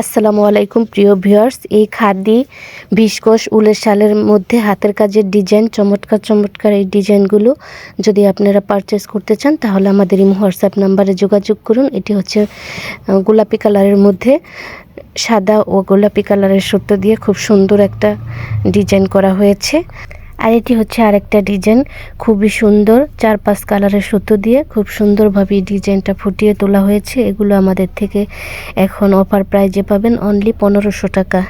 আসসালামু আলাইকুম, প্রিয় ভিউয়ার্স। এই খাদি ভিসকস উলের শালের মধ্যে হাতের কাজের ডিজাইন, চমৎকার চমৎকার এই ডিজাইনগুলো যদি আপনারা পারচেস করতে চান, তাহলে আমাদের এই হোয়াটসঅ্যাপ নাম্বারে যোগাযোগ করুন। এটি হচ্ছে গোলাপি কালারের মধ্যে সাদা ও গোলাপি কালারের সুতো দিয়ে খুব সুন্দর একটা ডিজাইন করা হয়েছে। আর এটি হচ্ছে আরেকটা ডিজাইন। খুবই সুন্দর চার পাঁচ কালারের সুতো দিয়ে খুব সুন্দরভাবে ডিজাইনটা ফুটিয়ে তোলা হয়েছে। এগুলো আমাদের থেকে এখন অফার প্রাইজে পাবেন অনলি পনেরোশো টাকা।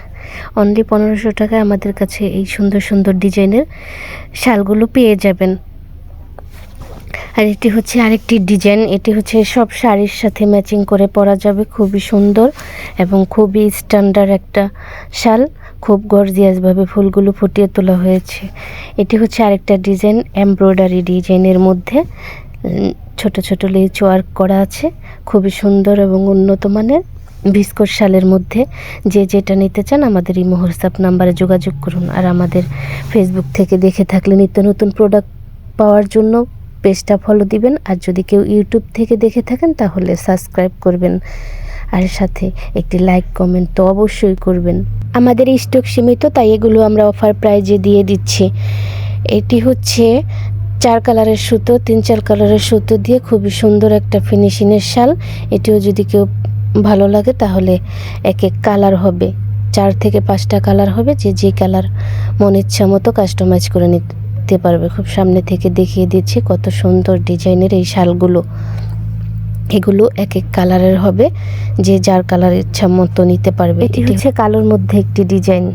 অনলি পনেরোশো টাকায় আমাদের কাছে এই সুন্দর সুন্দর ডিজাইনের শালগুলো পেয়ে যাবেন। আর এটি হচ্ছে আরেকটি ডিজাইন। এটি হচ্ছে সব শাড়ির সাথে ম্যাচিং করে পরা যাবে। খুবই সুন্দর এবং খুবই স্ট্যান্ডার্ড একটা শাল। খুব গর্জিয়াসভাবে ফুলগুলো ফুটিয়ে তোলা হয়েছে। এটি হচ্ছে আরেকটা ডিজাইন, এমব্রয়ডারি ডিজাইনের মধ্যে। ছোট ছোট লেচ ওয়ার্ক করা আছে। খুবই সুন্দর এবং উন্নত মানের। ভিস্কোর শালের মধ্যে যে যেটা নিতে চান আমাদের এই হোয়াটসঅ্যাপ নাম্বারে যোগাযোগ করুন। আর আমাদের ফেসবুক থেকে দেখে থাকলে নিত্য নতুন প্রোডাক্ট পাওয়ার জন্য পেজটা ফলো দিবেন, আর যদি কেউ ইউটিউব থেকে দেখে থাকেন, তাহলে সাবস্ক্রাইব করবেন। আর সাথে একটি লাইক কমেন্ট তো অবশ্যই করবেন। আমাদের স্টক সীমিত, তাই এগুলো আমরা অফার প্রাইজে দিয়ে দিচ্ছি। এটি হচ্ছে চার কালারের সুতো, তিন, চার কালারের সুতো দিয়ে খুবই সুন্দর একটা ফিনিশিংয়ের শাল। এটিও যদি কেউ ভালো লাগে, তাহলে এক এক কালার হবে। চার থেকে পাঁচটা কালার হবে, যে যে কালার মন ইচ্ছা মতো কাস্টমাইজ করে নিতে পারবে। খুব সামনে থেকে দেখিয়ে দিচ্ছি কত সুন্দর ডিজাইনের এই শালগুলো। এগুলো এক এক কালারের হবে যে যার কালার ইচ্ছা মতো নিতে পারবে। এটি হচ্ছে কালোর মধ্যে একটি ডিজাইন।